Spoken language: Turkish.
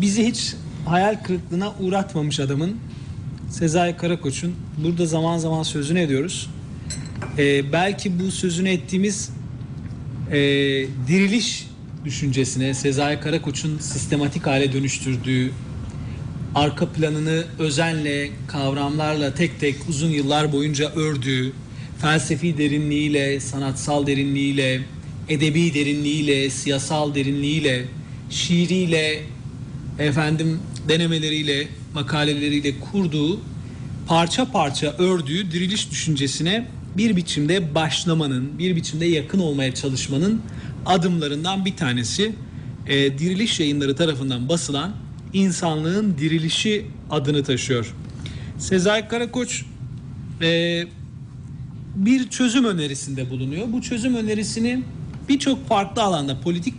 bizi hiç hayal kırıklığına uğratmamış adamın Sezai Karakoç'un burada zaman zaman sözünü ediyoruz. Ee, belki bu sözünü ettiğimiz e, diriliş düşüncesine Sezai Karakoç'un sistematik hale dönüştürdüğü arka planını özenle, kavramlarla tek tek uzun yıllar boyunca ördüğü, felsefi derinliğiyle, sanatsal derinliğiyle, edebi derinliğiyle, siyasal derinliğiyle, şiiriyle, efendim denemeleriyle, makaleleriyle kurduğu parça parça ördüğü diriliş düşüncesine bir biçimde başlamanın, bir biçimde yakın olmaya çalışmanın adımlarından bir tanesi e, diriliş yayınları tarafından basılan insanlığın dirilişi adını taşıyor. Sezai Karakoç e, bir çözüm önerisinde bulunuyor. Bu çözüm önerisini birçok farklı alanda politik